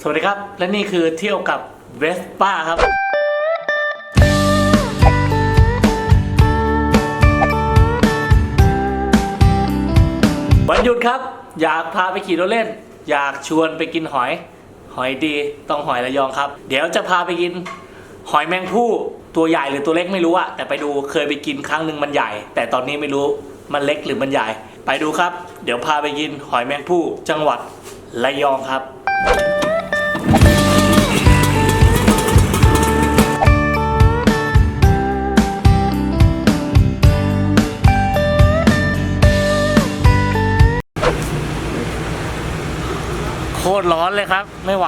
สวัสดีครับ และนี่คือเที่ยวกับเวสป้าครับ วันหยุดครับ อยากพาไปขี่รถเล่น อยากชวนไปกินหอย หอยดีต้องหอยระยองครับ เดี๋ยวจะพาไปกิน หอยแมงผู้ตัวใหญ่หรือตัวเล็กไม่รู้อะแต่ไปดูเคยไปกินครั้งหนึ่งมันใหญ่ แต่ตอนนี้ไม่รู้มันเล็กหรือมันใหญ่ ไปดูครับ เดี๋ยวพาไปกินหอยแมงผู้จังหวัดระยองครับ ตรร้อนเลยครับ ไม่ไหว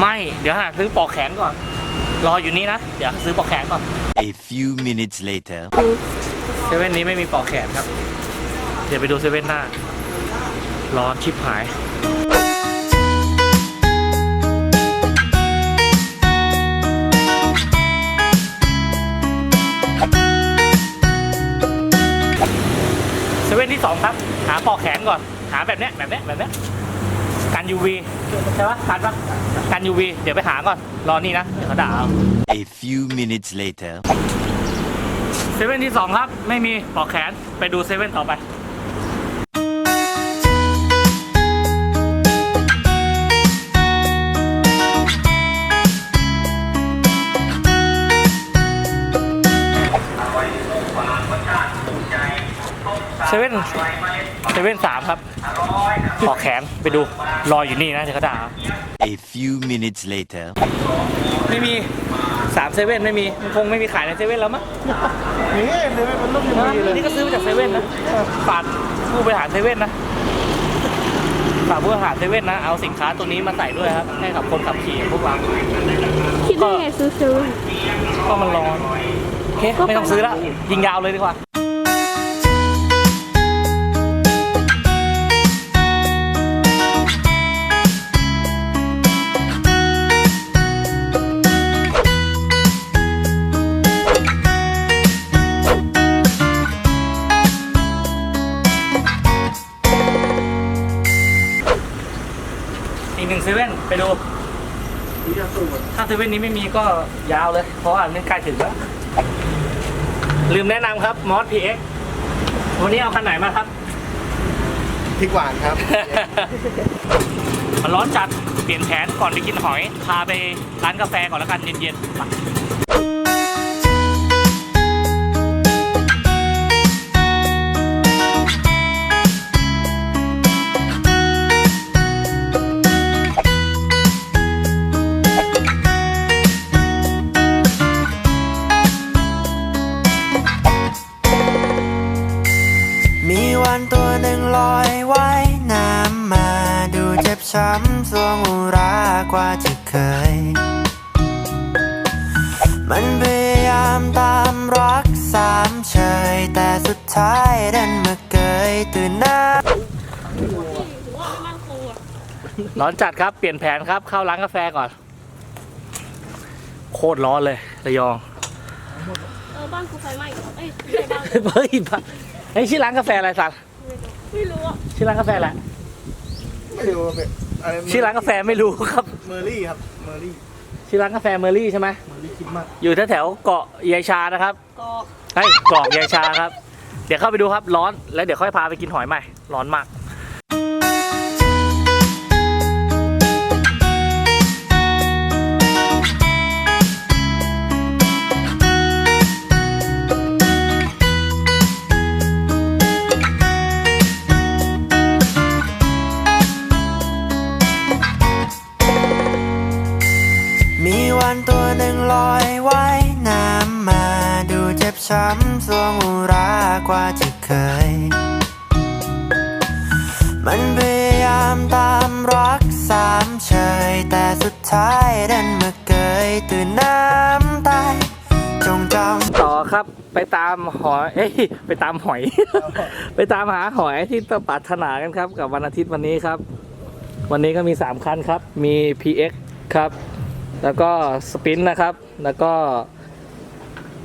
ไม่เดี๋ยวหาซื้อปลอกแขนก่อน รออยู่นี่นะ เดี๋ยวซื้อปลอกแขนก่อน A few minutes later. เซเว่นนี้ไม่มีปลอกแขนครับ เดี๋ยวไปดูเซเว่นหน้า ร้อนชิบหายเซเว่นที่สองครับ หาปลอกแขนก่อน หาแบบเนี้ยแบบเนี้ยแบบเนี้ย กัน UV ใช่ปะกันปะกัน UV เดี๋ยวไปหาก่อน รอนี่นะ เดี๋ยวเขาด่าเอา A few minutes later. เซเว่นที่สองครับ ไม่มีปลอกแขน ไปดูเซเว่นต่อไป เซเว่นเซเว่นสามครับปลอกแขนไปดูรออยู่นี่นะเดี๋ยวเขาด่าเอา A few minutes later. ไม่มีสามเซเว่นไม่มีมันคงไม่มีขายในเซเว่นแล้วมั้งนี่เดี๋ยวมันต้องมีเลยนี่ก็ซื้อมาจากเซเว่นนะฝากผู้บริหารเซเว่นนะฝากผู้บริหารเซเว่นนะเอาสินค้าตัวนี้มาใส่ด้วยครับให้กับคนขับขี่พวกเราคิดได้ไงซื้อซื้อก็มันร้อนโอเคไม่ต้องซื้อแล้วยิงยาวเลยดีกว่า กหนึ่งเซเว่นไปดู ถ้าเซเว่นนี้ไม่มีก็ยาวเลย เพราะว่านี่ใกล้ถึงแล้ว ลืมแนะนำครับมอส PX วันนี้เอาคันไหนมาครับ พริกหวานครับ มันร้อนจัด เปลี่ยนแผนก่อนไปกินหอย พาไปร้านกาแฟก่อนแล้วกันเย็นๆำสวงอุรากว่าที่เคย มันพยายามตามรักสามเฉย แต่สุดท้ายดันมาเกยตื่นหน้าร้อนจัดครับ เปลี่ยนแผนครับ เข้าร้านกาแฟก่อน โคตรร้อนเลยระยอง เออบ้านกูไฟไหม้เอ้ยไม่ใช่บ้านเฮ้ยบ้าเฮ้ยชื่อร้านกาแฟอะไรสันไม่รู้อะชื่อร้านกาแฟอะไร ไม่รู้ว่าเป็น อะไรชื่อร้านกาแฟไม่รู้ครับ เมอร์รี่ครับเมอร์รี่ชื่อร้านกาแฟเมอรี่ใช่ไหมเมอร์รี่คิดมากอยู่แถวๆเกาะยายชานะครับกอกเฮ้ยกรอกยายชาครับ เดี๋ยวเข้าไปดูครับร้อนแล้วเดี๋ยวค่อยพาไปกินหอยใหม่ ร้อนมาก รักสามเฉยแต่สุดท้ายดันมาเกยตื่นน้ำตายจงจำต่อครับไปตามหอยเอ้ยไปตามหอย ไปตามหาหอยที่ตปรารถนากันครับ กับวันอาทิตย์วันนี้ครับ วันนี้ก็มี 3 คันครับ มี PX ครับ แล้วก็สปินนะครับ แล้วก็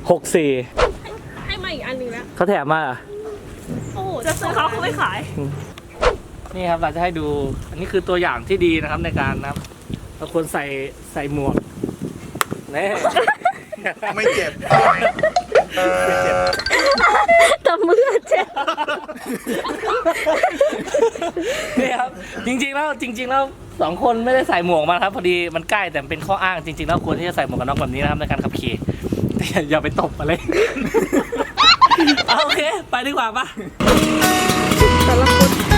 64 ให้มาอีกอันหนึ่งแล้วเขาแถมมาเหรอโอ้โหจะซื้อเขาเขาไม่ขาย นี่ครับเราจะให้ดู อันนี้คือตัวอย่างที่ดีนะครับในการนะครับเราควรใส่ใส่หมวกแน่ ไม่เจ็บแต่มือเจ็บนี่ครับจริงๆแล้วจริง ๆ แล้วสองคนไม่ได้ใส่หมวกมาครับพอดีมันใกล้แต่เป็นข้ออ้างจริงๆแล้วควรที่จะใส่หมวกกันน็อกแบบนี้นะครับในการขับขี่แต่อย่าอย่าไปตบอะไร เอาโอเค ไปดีกว่าปะแต่ละคน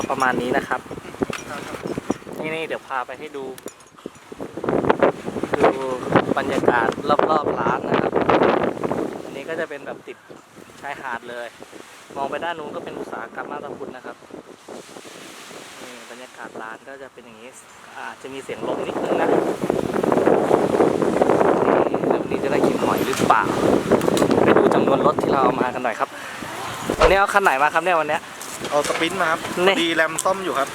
ก็ประมาณนี้นะครับ นี่นี่เดี๋ยวพาไปให้ดู ดูบรรยากาศรอบๆร้านนะครับ อันนี้ก็จะเป็นแบบติดชายหาดเลย มองไปด้านนู้นก็เป็นอุตสาหกรรมมาตาพุทธนะครับนี่บรรยากาศร้านก็จะเป็นอย่างนี้ อาจจะมีเสียงลมนิดนึงนะนี่นี่จะได้กินหอยหรือเปล่า ไปดูจำนวนรถที่เราเอามากันหน่อยครับ วันนี้เอาคันไหนมาครับเนี่ยวันนี้ เอาสปรินต์มาครับนี่ดีแรมซ่อมอยู่ครับ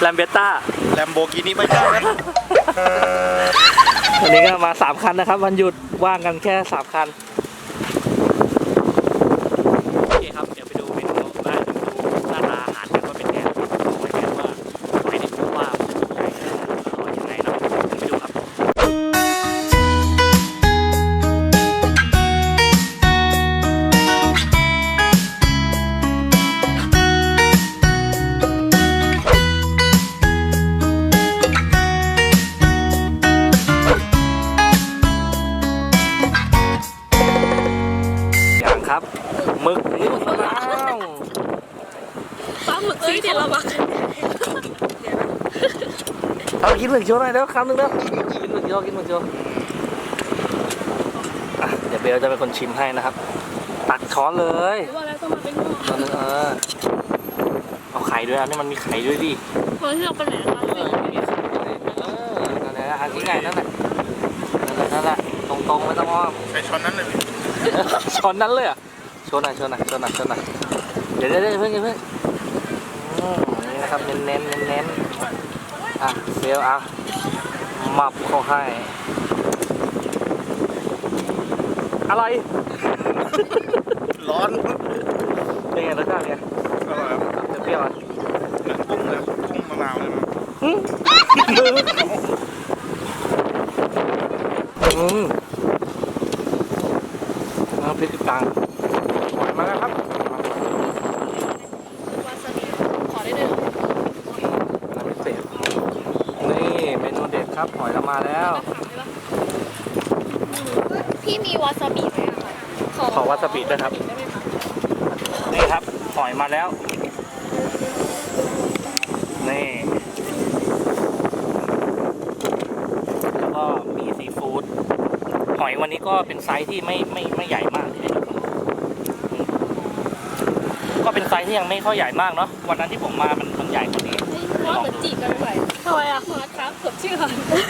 แลมเบต้า แรมโบกินี่ไม่ใช่นะวันนี้ก็มาสามคันนะครับ วันหยุดว่างกันแค่สามคัน ครับหมึกนี่มะนาวปลาหมึกเอ้ยเดี๋ยวเรามากันเอากินหมึกโชว์หน่อยเดี๋ยวคำหนึ่งเดี๋ยวกินหมึกโชว์กินหมึกโชว์อะเดี๋ยวเบลจะเป็นคนชิมให้นะครับ ตักช้อนเลยหรือว่าแล้วต้องมาเป็นหม้อช้อนนึงเออเอาไข่ด้วยอันนี้มันมีไข่ด้วยดิคนที่เราไปไหนนะคะเออมีไข่ด้วยเออนั่นแหละอันนี้ไงนั่นแหละนั่นแหละนั่นแหละตรงๆไม่ต้องอ้อมใช้ช้อนนั้นเลยพี่ ช้อนนั้นเลยเหรอะโช ว์หน่อยโชว์หน่อยโชว์หน่อยโชว์หน่อยเดี๋ยวเดี๋ยวเดี๋ยวเพิ่งอย่าเพิ่งอืมนี่นะครับเน้นเน้นเน้นเน้นๆอะเบลอะมับเขาให้ อะไร ร้อนเป็นไงรสชาติเป็นไงอร่อยครับเปรี้ยวๆอะเหมือนกุ้งเลยกุ้งมะนาวเลยมั้ง อืมอืมน้ำพริกกลางหอยมาแล้วครับ วาซาบิขอได้เลยเหรอ น้ำพริกเศษนี่เมนูเด็ดครับหอยเรามาแล้ว พี่มีวาซาบิไหมอะคะขอวาซาบิด้วยครับได้ไหมคะนี่ครับหอยมาแล้ว นี่ แล้วก็มีซีฟู้ด หอยวันนี้ก็เป็นไซส์ที่ไม่ไม่ไม่ใหญ่มากที่ได้ดูอืมก็เป็นไซส์ที่ยังไม่ค่อยใหญ่มากเนาะ วันนั้นที่ผมมามันมันใหญ่กว่านี้ เฮ้ยว่าเหมือนจีบกันไปทำไมอะมาครับสดชื่อก่อน อื้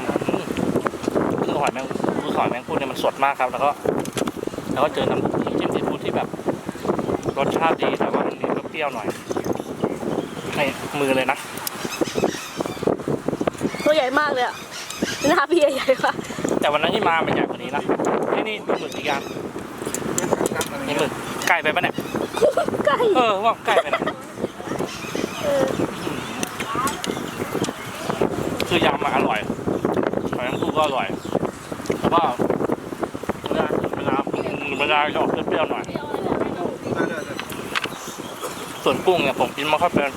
อหือคือหอยแมงคื อหอยแมงพู่เนี่ยมันสดมากครับ แล้วก็ แล้วก็เจอน้ำจิ้มซีฟู้ดที่แบบ รสชาติดีแต่ว่ามันมีเปรี้ยวๆหน่อยในในมือเลยนะ ตัวใหญ่มากเลยอะหน้าพี่ใหญ่มากแต่วันนั้นที่มามันใหญ่กว่านี้นะนี่นี่ดูหมึกอีกอย่างนี่หมึกใกล้ไปปะเนี่ยใกล้เออว่าใกล้ไปนะเออคือยำมาอร่อยหอยนางรมก็อร่อยแต่ ว่าเวลาเวลาเวลาจะออกเปรี้ยวๆหน่อย ส่วนกุ้งเนี่ยผมกินไม่ค่อยเป็น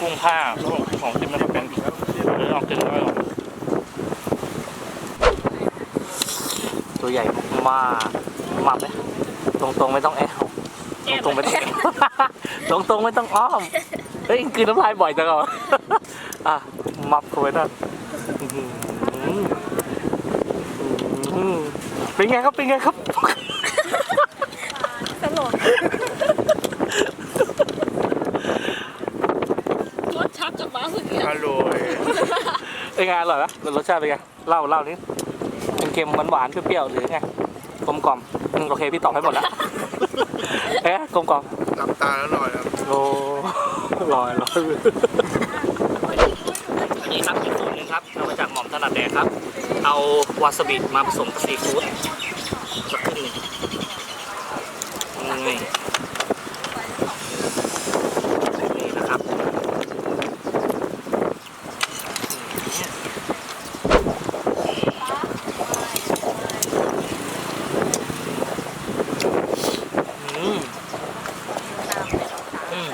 กุ้งผ้าเพราะผมผมกินไม่ค่อยเป็นเลยลองกินไม่หรอกตัวใหญ่มากมาไหมตรงตรงๆไม่ต้องแอลตรงตรงๆไม่ต้องแอลตรงตรงๆไม่ต้องอ้อมเฮ้ยกินน้ำลายบ่อยจังเหรออะมับเข้าไปนั่นอื้อหือ อื้อหือเป็นไงครับเป็นไงครับตลกรสชักจากบ้าสุดเนี่ยอร่อยเป็นไงอร่อยไหมรสชาติเป็นไงเล่าเล่านิดเค็มๆหวานๆเปรี้ยวๆหรือไงกลมกล่อมอืมโอเคพี่ตอบให้หมดแล้วเอ๊ะกลมกล่อมหลับตาแล้วหน่อยครับโอ้ลอยลอยอันนี้ครับอีกสูตรหนึ่งครับเอามาจากหม่อมถนัดแดกครับ เอาวาซาบิมาผสมกับซีฟู้ดสักครึ่งหนึ่งนี่นี่นะครับอืมอืม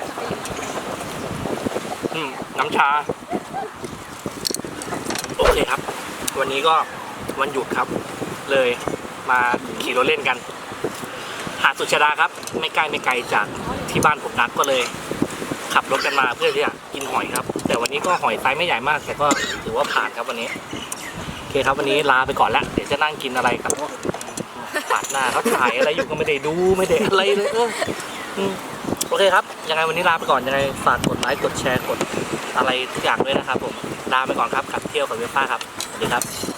อืมน้ำชา โอเคครับ วันนี้ก็วันหยุดครับ เลยมาขี่รถเล่นกัน หาดสุชาดาครับ ไม่ใกล้ไม่ไกลจากที่บ้านผมนักก็เลย ขับรถกันมาเพื่อที่จะกินหอยครับ แต่วันนี้ก็หอยไซส์ไม่ใหญ่มาก แต่ก็ถือว่าผ่านครับวันนี้โอเคครับวันนี้ลาไปก่อนละเดี๋ยวจะนั่งกินอะไรกับปาดหน้าเขาถ่ายอะไรอยู่ก็ไม่ได้ดูไม่ได้อะไรเลยเออ โอเคครับ ยังไงวันนี้ลาไปก่อน ยังไงฝากกดไลค์ กดแชร์ กดอะไรทุกอย่างด้วยนะครับผม ลาไปก่อนครับขับเที่ยวกับเวฟ้าครับ สวัสดีครับ